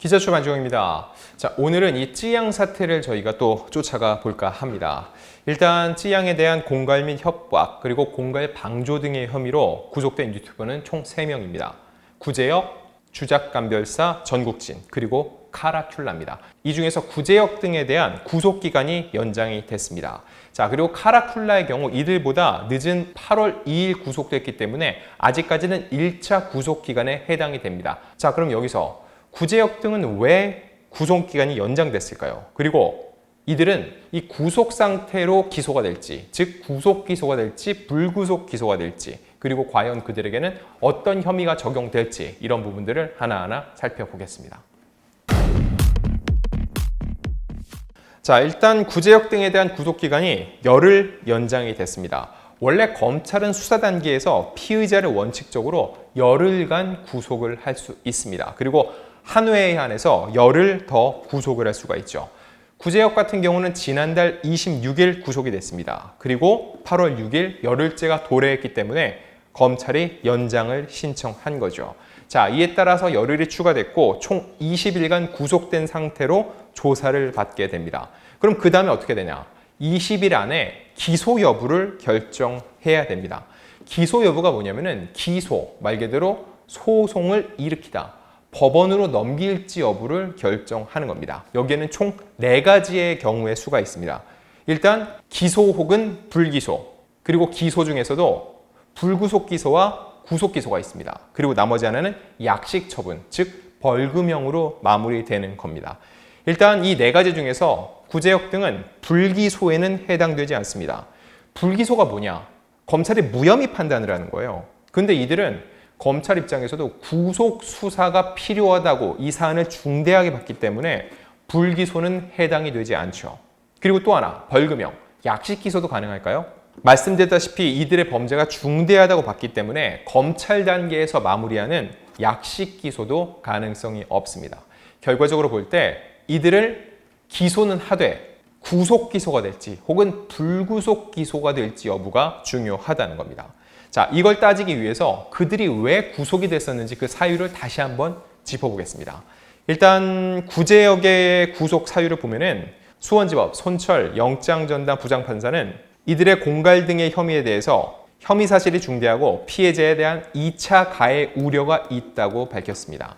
기자 출반중입니다. 자, 오늘은 이 찌양 사태를 저희가 또 쫓아가 볼까 합니다. 일단 찌양에 대한 공갈 및 협박 그리고 공갈 방조 등의 혐의로 구속된 유튜버는 총 3명입니다. 구제역, 주작감별사, 전국진 그리고 카라큘라입니다. 이 중에서 구제역 등에 대한 구속 기간이 연장이 됐습니다. 자, 그리고 카라큘라의 경우 이들보다 늦은 8월 2일 구속됐기 때문에 아직까지는 1차 구속 기간에 해당이 됩니다. 자, 그럼 여기서 구제역 등은 왜 구속 기간이 연장됐을까요? 그리고 이들은 이 구속 상태로 기소가 될지, 즉 구속 기소가 될지 불구속 기소가 될지, 그리고 과연 그들에게는 어떤 혐의가 적용될지 이런 부분들을 하나하나 살펴보겠습니다. 자, 일단 구제역 등에 대한 구속 기간이 열흘 연장이 됐습니다. 원래 검찰은 수사 단계에서 피의자를 원칙적으로 열흘간 구속을 할 수 있습니다. 그리고 한 회에 한해서 열흘 더 구속을 할 수가 있죠. 구제역 같은 경우는 지난달 26일 구속이 됐습니다. 그리고 8월 6일 열흘째가 도래했기 때문에 검찰이 연장을 신청한 거죠. 자, 이에 따라서 열흘이 추가됐고 총 20일간 구속된 상태로 조사를 받게 됩니다. 그럼 그 다음에 어떻게 되냐? 20일 안에 기소 여부를 결정해야 됩니다. 기소 여부가 뭐냐면은 기소, 말 그대로 소송을 일으키다. 법원으로 넘길지 여부를 결정하는 겁니다. 여기에는 총네 가지의 경우의 수가 있습니다. 일단 기소 혹은 불기소, 그리고 기소 중에서도 불구속 기소와 구속 기소가 있습니다. 그리고 나머지 하나는 약식 처분, 즉 벌금형으로 마무리되는 겁니다. 일단 이 네 가지 중에서 구제역 등은 불기소에는 해당되지 않습니다. 불기소가 뭐냐? 검찰이 무혐의 판단을 하는 거예요. 근데 이들은 검찰 입장에서도 구속 수사가 필요하다고 이 사안을 중대하게 봤기 때문에 불기소는 해당이 되지 않죠. 그리고 또 하나 벌금형, 약식 기소도 가능할까요? 말씀드렸다시피 이들의 범죄가 중대하다고 봤기 때문에 검찰 단계에서 마무리하는 약식 기소도 가능성이 없습니다. 결과적으로 볼 때 이들을 기소는 하되 구속 기소가 될지 혹은 불구속 기소가 될지 여부가 중요하다는 겁니다. 자, 이걸 따지기 위해서 그들이 왜 구속이 됐었는지 그 사유를 다시 한번 짚어보겠습니다. 일단 구제역의 구속 사유를 보면은 수원지법 손철 영장전담 부장판사는 이들의 공갈 등의 혐의에 대해서 혐의 사실이 중대하고 피해자에 대한 2차 가해 우려가 있다고 밝혔습니다.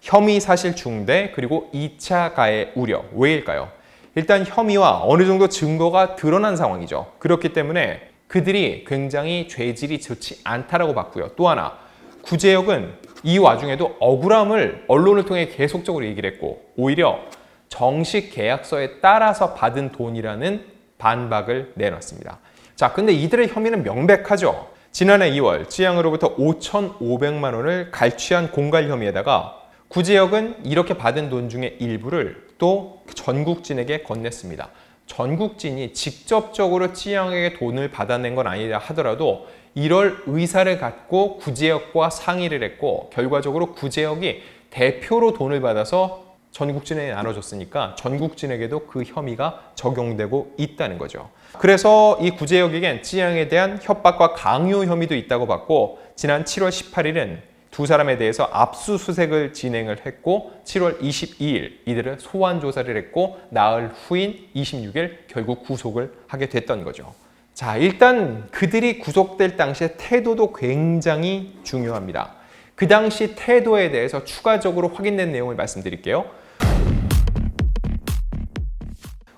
혐의 사실 중대 그리고 2차 가해 우려 왜일까요? 일단 혐의와 어느 정도 증거가 드러난 상황이죠. 그렇기 때문에 그들이 굉장히 죄질이 좋지 않다라고 봤고요. 또 하나 구제역은 이 와중에도 억울함을 언론을 통해 계속적으로 얘기를 했고 오히려 정식 계약서에 따라서 받은 돈이라는 반박을 내놨습니다. 자, 근데 이들의 혐의는 명백하죠. 지난해 2월 찌양으로부터 5,500만 원을 갈취한 공갈 혐의에다가 구제역은 이렇게 받은 돈 중에 일부를 또 전국진에게 건넸습니다. 전국진이 직접적으로 찌양에게 돈을 받아낸 건 아니라 하더라도 이럴 의사를 갖고 구제역과 상의를 했고 결과적으로 구제역이 대표로 돈을 받아서 전국진에 나눠줬으니까 전국진에게도 그 혐의가 적용되고 있다는 거죠. 그래서 이 구제역에겐 찌양에 대한 협박과 강요 혐의도 있다고 봤고 지난 7월 18일은 두 사람에 대해서 압수수색을 진행을 했고 7월 22일 이들을 소환 조사를 했고 나흘 후인 26일 결국 구속을 하게 됐던 거죠. 자, 일단 그들이 구속될 당시의 태도도 굉장히 중요합니다. 그 당시 태도에 대해서 추가적으로 확인된 내용을 말씀드릴게요.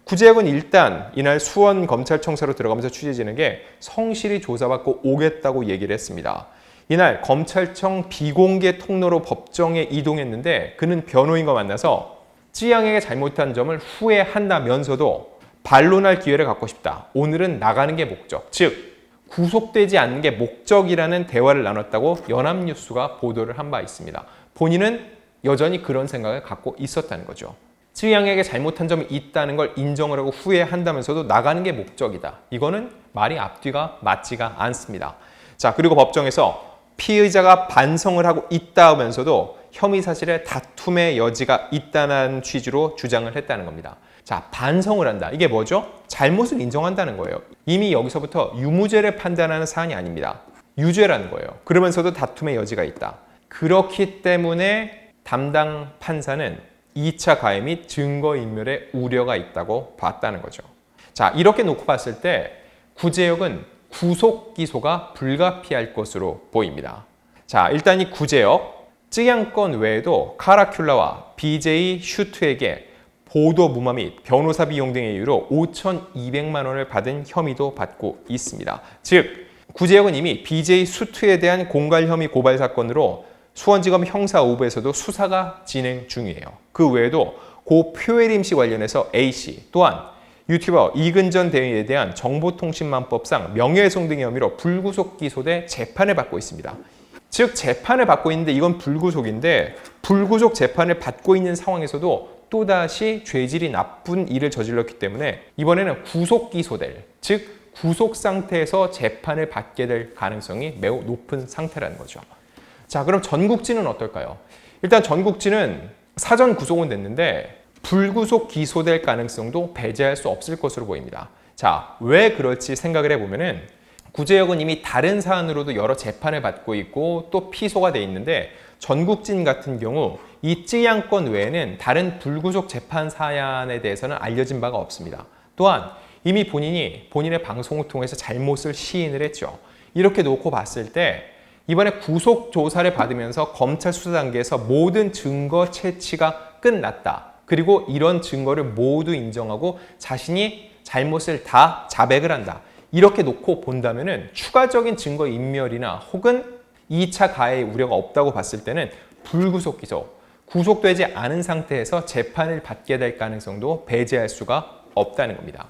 구제역은 일단 이날 수원 검찰청사로 들어가면서 취재진에게 게 성실히 조사받고 오겠다고 얘기를 했습니다. 이날 검찰청 비공개 통로로 법정에 이동했는데 그는 변호인과 만나서 찌양에게 잘못한 점을 후회한다면서도 반론할 기회를 갖고 싶다. 오늘은 나가는 게 목적. 즉 구속되지 않는 게 목적이라는 대화를 나눴다고 연합뉴스가 보도를 한 바 있습니다. 본인은 여전히 그런 생각을 갖고 있었다는 거죠. 쯔양에게 잘못한 점이 있다는 걸 인정을 하고 후회한다면서도 나가는 게 목적이다. 이거는 말이 앞뒤가 맞지가 않습니다. 자, 그리고 법정에서 피의자가 반성을 하고 있다면서도 혐의 사실에 다툼의 여지가 있다는 취지로 주장을 했다는 겁니다. 자, 반성을 한다. 이게 뭐죠? 잘못을 인정한다는 거예요. 이미 여기서부터 유무죄를 판단하는 사안이 아닙니다. 유죄라는 거예요. 그러면서도 다툼의 여지가 있다. 그렇기 때문에 담당 판사는 2차 가해 및 증거인멸의 우려가 있다고 봤다는 거죠. 자, 이렇게 놓고 봤을 때 구제역은 구속 기소가 불가피할 것으로 보입니다. 자, 일단 이 구제역 쯔양건 외에도 카라큘라와 BJ 슈트에게 보도 무마 및 변호사 비용 등의 이유로 5,200만 원을 받은 혐의도 받고 있습니다. 즉, 구제역은 이미 BJ 수트에 대한 공갈 혐의 고발 사건으로 수원지검 형사 5부에서도 수사가 진행 중이에요. 그 외에도 고 표혜림 씨 관련해서 A 씨 또한 유튜버 이근전 대위에 대한 정보통신망법상 명예훼손 등의 혐의로 불구속 기소돼 재판을 받고 있습니다. 즉 재판을 받고 있는데 이건 불구속인데 불구속 재판을 받고 있는 상황에서도 또다시 죄질이 나쁜 일을 저질렀기 때문에 이번에는 구속 기소될 즉 구속 상태에서 재판을 받게 될 가능성이 매우 높은 상태라는 거죠. 자, 그럼 전국지는 어떨까요? 일단 전국지는 사전 구속은 됐는데 불구속 기소될 가능성도 배제할 수 없을 것으로 보입니다. 자, 왜 그럴지 생각을 해보면은 구제역은 이미 다른 사안으로도 여러 재판을 받고 있고 또 피소가 돼 있는데 전국진 같은 경우 이 찌양권 외에는 다른 불구속 재판 사안에 대해서는 알려진 바가 없습니다. 또한 이미 본인이 본인의 방송을 통해서 잘못을 시인을 했죠. 이렇게 놓고 봤을 때 이번에 구속 조사를 받으면서 검찰 수사 단계에서 모든 증거 채취가 끝났다. 그리고 이런 증거를 모두 인정하고 자신이 잘못을 다 자백을 한다. 이렇게 놓고 본다면은 추가적인 증거 인멸이나 혹은 2차 가해 우려가 없다고 봤을 때는 불구속 기소, 구속되지 않은 상태에서 재판을 받게 될 가능성도 배제할 수가 없다는 겁니다.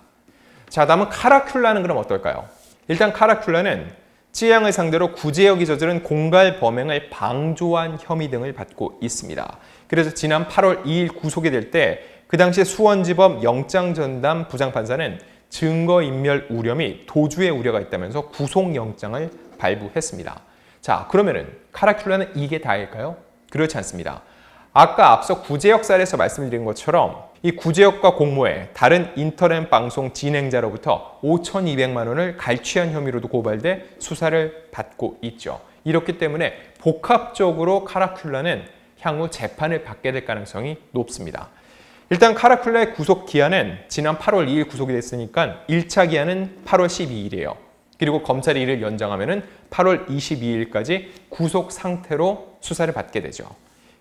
자, 다음은 카라큘라는 그럼 어떨까요? 일단 카라큘라는 찌양을 상대로 구제역이 저지른 공갈 범행을 방조한 혐의 등을 받고 있습니다. 그래서 지난 8월 2일 구속이 될 때 그 당시 수원지법 영장전담 부장판사는 증거인멸 우려 및 도주의 우려가 있다면서 구속영장을 발부했습니다. 자, 그러면은 카라큘라는 이게 다일까요? 그렇지 않습니다. 아까 앞서 구제 역 사례에서 말씀드린 것처럼 이 구제역과 공모해 다른 인터넷 방송 진행자로부터 5,200만 원을 갈취한 혐의로도 고발돼 수사를 받고 있죠. 이렇기 때문에 복합적으로 카라큘라는 향후 재판을 받게 될 가능성이 높습니다. 일단 카라큘라의 구속 기한은 지난 8월 2일 구속이 됐으니까 1차 기한은 8월 12일이에요. 그리고 검찰이 이를 연장하면 8월 22일까지 구속 상태로 수사를 받게 되죠.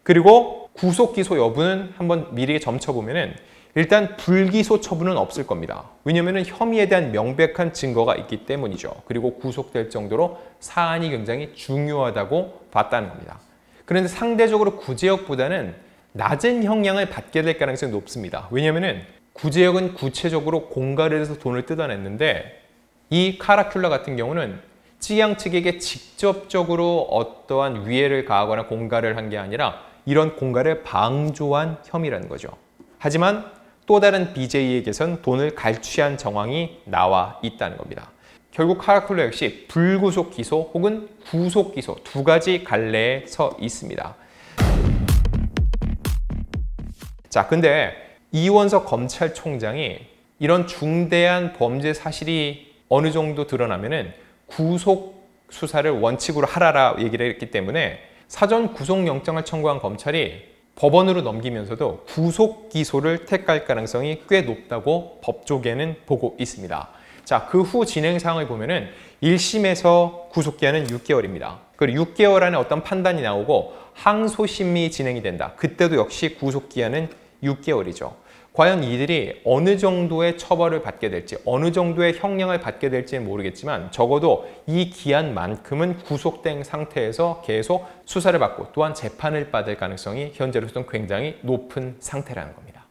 그리고 구속 기소 여부는 한번 미리 점쳐보면은 일단 불기소 처분은 없을 겁니다. 왜냐하면 혐의에 대한 명백한 증거가 있기 때문이죠. 그리고 구속될 정도로 사안이 굉장히 중요하다고 봤다는 겁니다. 그런데 상대적으로 구제역보다는 낮은 형량을 받게 될 가능성이 높습니다. 왜냐하면 구제역은 구체적으로 공갈에서 돈을 뜯어냈는데 이 카라큘라 같은 경우는 찌양 측에게 직접적으로 어떠한 위해를 가하거나 공갈을 한 게 아니라 이런 공갈을 방조한 혐의라는 거죠. 하지만 또 다른 BJ에게선 돈을 갈취한 정황이 나와 있다는 겁니다. 결국 카라큘라 역시 불구속 기소 혹은 구속 기소 두 가지 갈래에 서 있습니다. 자, 근데 이원석 검찰총장이 이런 중대한 범죄 사실이 어느 정도 드러나면은 구속 수사를 원칙으로 하라라 얘기를 했기 때문에 사전 구속영장을 청구한 검찰이 법원으로 넘기면서도 구속 기소를 택할 가능성이 꽤 높다고 법조계는 보고 있습니다. 자, 그 후 진행 상황을 보면은 1심에서 구속기한은 6개월입니다. 그리고 6개월 안에 어떤 판단이 나오고 항소심이 진행이 된다. 그때도 역시 구속기한은 6개월이죠. 과연 이들이 어느 정도의 처벌을 받게 될지, 어느 정도의 형량을 받게 될지는 모르겠지만 적어도 이 기한만큼은 구속된 상태에서 계속 수사를 받고 또한 재판을 받을 가능성이 현재로서는 굉장히 높은 상태라는 겁니다.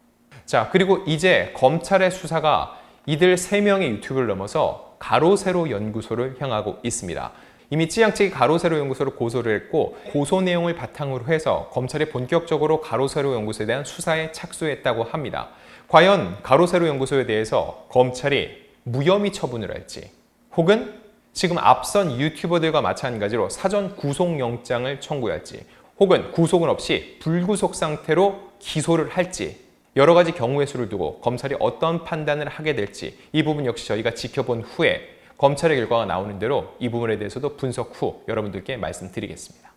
자, 그리고 이제 검찰의 수사가 이들 세명의 유튜브를 넘어서 가로세로 연구소를 향하고 있습니다. 이미 찌양 측이 가로세로 연구소를 고소를 했고 고소 내용을 바탕으로 해서 검찰이 본격적으로 가로세로 연구소에 대한 수사에 착수했다고 합니다. 과연 가로세로 연구소에 대해서 검찰이 무혐의 처분을 할지 혹은 지금 앞선 유튜버들과 마찬가지로 사전 구속영장을 청구할지 혹은 구속은 없이 불구속 상태로 기소를 할지 여러 가지 경우의 수를 두고 검찰이 어떤 판단을 하게 될지 이 부분 역시 저희가 지켜본 후에 검찰의 결과가 나오는 대로 이 부분에 대해서도 분석 후 여러분들께 말씀드리겠습니다.